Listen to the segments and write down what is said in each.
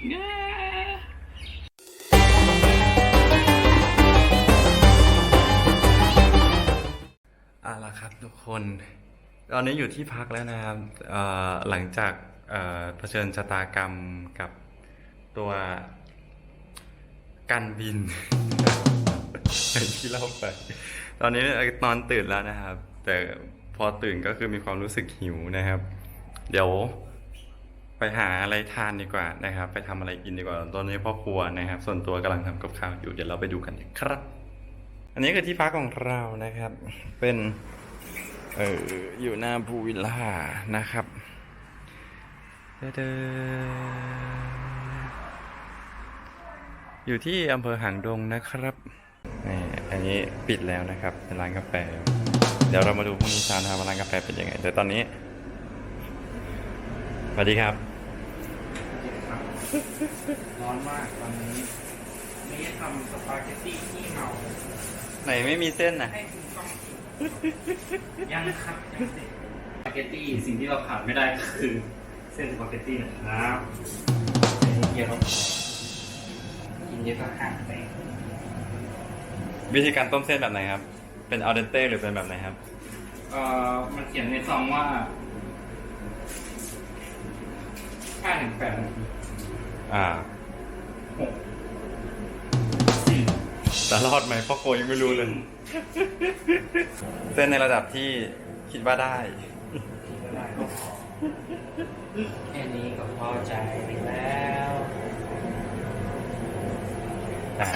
เอาละครับทุกคน ตอนนี้อยู่ที่พักแล้วนะครับหลังจากเผชิญชะตากรรมกับตัวการบินอย่างที่เล่าไป ตอนนี้นอนตื่นแล้วนะครับ แต่พอตื่นก็คือมีความรู้สึกหิวนะครับ เดี๋ยว ไปหาอะไรทานดีกว่านะครับ ไปทำอะไรกินดีกว่า ตอนนี้พ่อครัวนะครับ ส่วนตัวกำลังทำกับข้าวอยู่ เดี๋ยวเราไปดูกันครับ อันนี้คือที่พักของเรานะครับ เป็น เอออยู่หน้าภูวิลล่านะครับเดอๆอยู่ที่อำเภอหางดงนะครับนี่อันนี้ปิดแล้วนะครับเป็นร้านกาแฟ เดี๋ยวเรามาดูพรุ่งนี้เช้านะครับว่าร้านกาแฟเป็นยังไง แต่ตอนนี้สวัสดีครับ ร้อนมากตอนนี้นี่ทำสปาเกตตี้ที่เมาไหนไม่มีเส้นนะให้คุณต้องยังครับยังสิสปาเกตตี้สิ่งที่เราขาดไม่ได้ก็คือ เส้นสปาเกตตี้นะครับเส้นเยอะก็พอกินเยอะก็ห่างไปวิธีการต้มเส้นแบบไหนครับ เป็นอัลเดนเต้หรือเป็นแบบไหนครับ เอ่อมันเขียนในซองว่าห้าถึงแปดนาที อ่าหกสี่จะรอดไหมพ่อโกยังไม่รู้เลย เส้นในระดับที่คิดว่าได้ก็ได้ก็พอแค่นี้ก็พอใจแล้วอ่า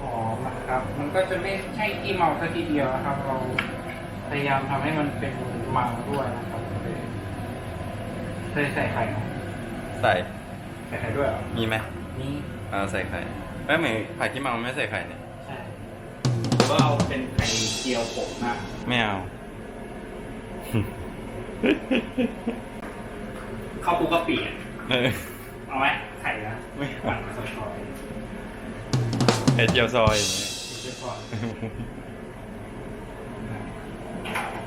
หอมนะครับ มันก็จะไม่ใช่ที่เมาแค่ทีเดียวนะครับ เราพยายามทำให้มันเป็นเมาด้วยนะครับเลยเคยใส่ไข่ไหม ใส่ ใส่ไข่ด้วยเหรอมีไหมนี่อ่าใส่ไข่ไม่เหมือนไข่ที่เมาไม่ใส่ไข่เนี่ย ใช่หรือว่าเอาเป็นไข่เจียวโปะหน้าไม่เอา ข้าวปูกะปิอะเออเอาไหมไข่นะไม่หวาเอานซอยไข่เจียวซอยอย่างเงี้ยๆเจียวซอย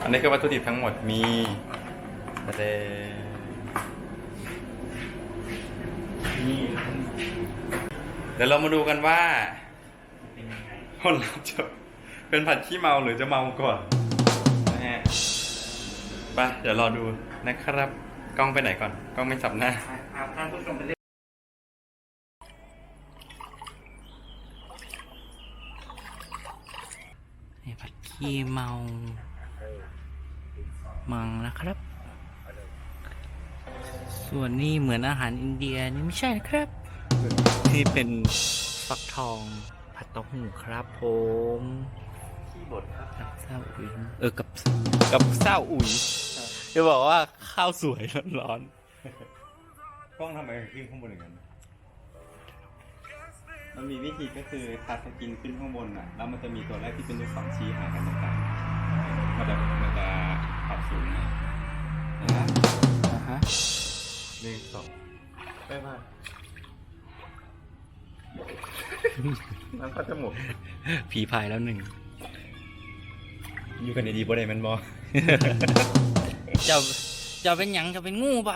อันนี้คือวัตถุดิบทั้งหมดมีทะเล เดี๋ยวเรามาดูกันว่าเป็นยังไงผลลัพธ์จะเป็นผัดขี้เมาหรือจะเมาก่อนนะฮะไปเดี๋ยวรอดูนะครับ กล้องไปไหนก่อน กล้องไม่จับหน้าพาท่านผู้ชมไปเล่นนี่ผัดขี้เมามังนะครับ ส่วนนี้เหมือนอาหารอินเดียนี่ไม่ใช่นะครับ นี่เป็นฟักทองผัดเต้าหู้ครับผมกับข้าวอุ๋ยเออกับกับข้าวอุ๋ยจะบอกว่าข้าวสวยร้อนกล้องทำไมขึ้นข้างบนอย่างนั้นมันมีวิธีก็คือทัชสกินขึ้นข้างบนอะแล้วมันจะมีตัวแรกที่เป็นลูกศรชี้หากันตรงกลางมันจะมันจะปรับสูงให้เห็นไหมๆนะฮะหนึ่งสองได้ป่ะ น้ำพัดจมูกผีพายแล้วหนึ่ง อยู่กันดีๆบ่ได้แมันบอเจ้าเจ้าเป็นหยังเจ้าเป็นงูปะ